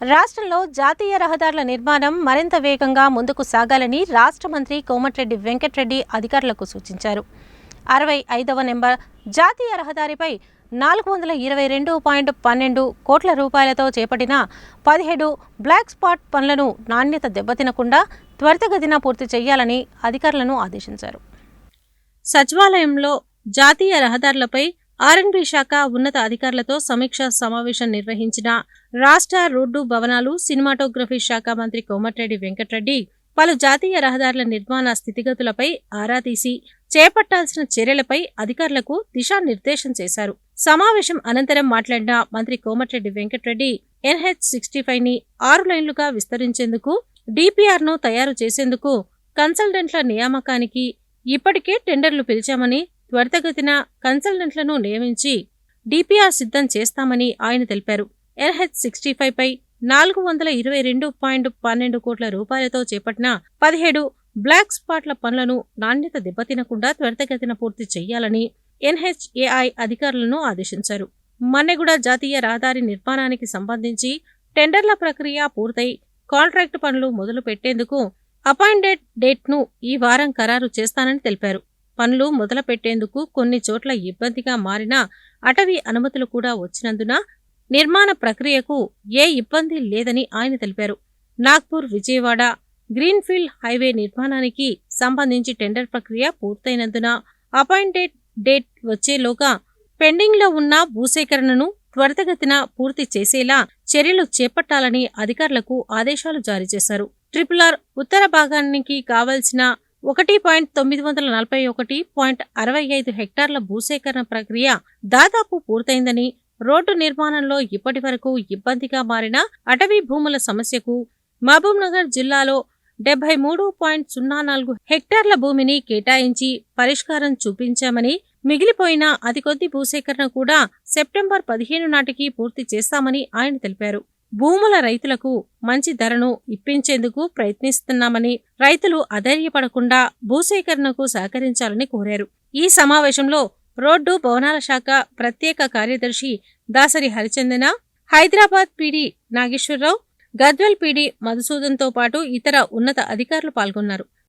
రాష్ట్రంలో జాతీయ రహదారుల నిర్మాణం మరింత వేగంగా ముందుకు సాగాలని రాష్ట్ర మంత్రి కోమటిరెడ్డి వెంకటరెడ్డి అధికారులకు సూచించారు. అరవై ఐదవ నెంబర్ జాతీయ రహదారిపై నాలుగు వందల ఇరవై రెండు పాయింట్ పన్నెండు కోట్ల రూపాయలతో చేపట్టిన పదిహేడు బ్లాక్ స్పాట్ పనులను నాణ్యత దెబ్బతినకుండా త్వరితగతిన పూర్తి చేయాలని అధికారులను ఆదేశించారు. సచివాలయంలో జాతీయ రహదారులపై ఆర్ఎన్బి శాఖ ఉన్నత అధికారులతో సమీక్షా సమావేశం నిర్వహించిన రాష్ట్ర రోడ్డు భవనాలు సినిమాటోగ్రఫీ శాఖ మంత్రి కోమటిరెడ్డి వెంకటరెడ్డి పలు జాతీయ రహదారుల నిర్మాణ స్థితిగతులపై ఆరా తీసి చేపట్టాల్సిన చర్యలపై అధికారులకు దిశానిర్దేశం చేశారు. సమావేశం అనంతరం మాట్లాడిన మంత్రి కోమటిరెడ్డి వెంకటరెడ్డి ఎన్హెచ్ సిక్స్టీ ఫైవ్ని ఆరు లైన్లుగా విస్తరించేందుకు డిపిఆర్ను తయారు చేసేందుకు కన్సల్టెంట్ల నియామకానికి ఇప్పటికే టెండర్లు పిలిచామని త్వరితగతిన కన్సల్టెంట్లను నియమించి డిపిఆర్ సిద్ధం చేస్తామని ఆయన తెలిపారు. ఎన్హెచ్ సిక్స్టీ ఫైవ్ పై నాలుగు వందల ఇరవై రెండు పాయింట్ పన్నెండు కోట్ల రూపాయలతో చేపట్టిన పదిహేడు బ్లాక్ స్పాట్ల పనులను నాణ్యత దెబ్బతినకుండా త్వరితగతిన పూర్తి చేయాలని ఎన్హెచ్ఏఐ అధికారులను ఆదేశించారు. మన్నెగూడ జాతీయ రహదారి నిర్మాణానికి సంబంధించి టెండర్ల ప్రక్రియ పూర్తయి కాంట్రాక్టు పనులు మొదలు పెట్టేందుకు అపాయింటెడ్ డేట్ను ఈ వారం ఖరారు చేస్తానని తెలిపారు. పనులు మొదలుపెట్టేందుకు కొన్ని చోట్ల ఇబ్బందిగా మారిన అటవీ అనుమతులు కూడా వచ్చినందున నిర్మాణ ప్రక్రియకు ఏ ఇబ్బంది లేదని ఆయన తెలిపారు. నాగ్పూర్ విజయవాడ గ్రీన్ఫీల్డ్ హైవే నిర్మాణానికి సంబంధించి టెండర్ ప్రక్రియ పూర్తయినందున అపాయింటెడ్ డేట్ వచ్చేలోగా పెండింగ్లో ఉన్న భూసేకరణను త్వరితగతిన పూర్తి చేసేలా చర్యలు చేపట్టాలని అధికారులకు ఆదేశాలు జారీ చేశారు. ట్రిపుల్ ఆర్ ఉత్తర భాగానికి కావలసిన ఒకటి పాయింట్ తొమ్మిది వందల నలభై ఒకటి పాయింట్ అరవై ఐదు హెక్టార్ల భూసేకరణ ప్రక్రియ దాదాపు పూర్తయిందని రోడ్డు నిర్మాణంలో ఇప్పటి వరకు ఇబ్బందిగా మారిన అటవీ భూముల సమస్యకు మహబూబ్నగర్ జిల్లాలో డెబ్బై మూడు పాయింట్ సున్నా నాలుగు హెక్టార్ల భూమిని కేటాయించి పరిష్కారం చూపించామని మిగిలిపోయిన అతి కొద్ది భూసేకరణ కూడా సెప్టెంబర్ పదిహేను నాటికి పూర్తి చేస్తామని ఆయన తెలిపారు. భూముల రైతులకు మంచి ధరను ఇప్పించేందుకు ప్రయత్నిస్తున్నామని రైతులు అధైర్యపడకుండా భూసేకరణకు సహకరించాలని కోరారు. ఈ సమావేశంలో రోడ్డు భవనాల శాఖ ప్రత్యేక కార్యదర్శి దాసరి హరిచందన హైదరాబాద్ పీడీ నాగేశ్వరరావు గద్వల్ పీడీ మధుసూదన్తో పాటు ఇతర ఉన్నత అధికారులు పాల్గొన్నారు.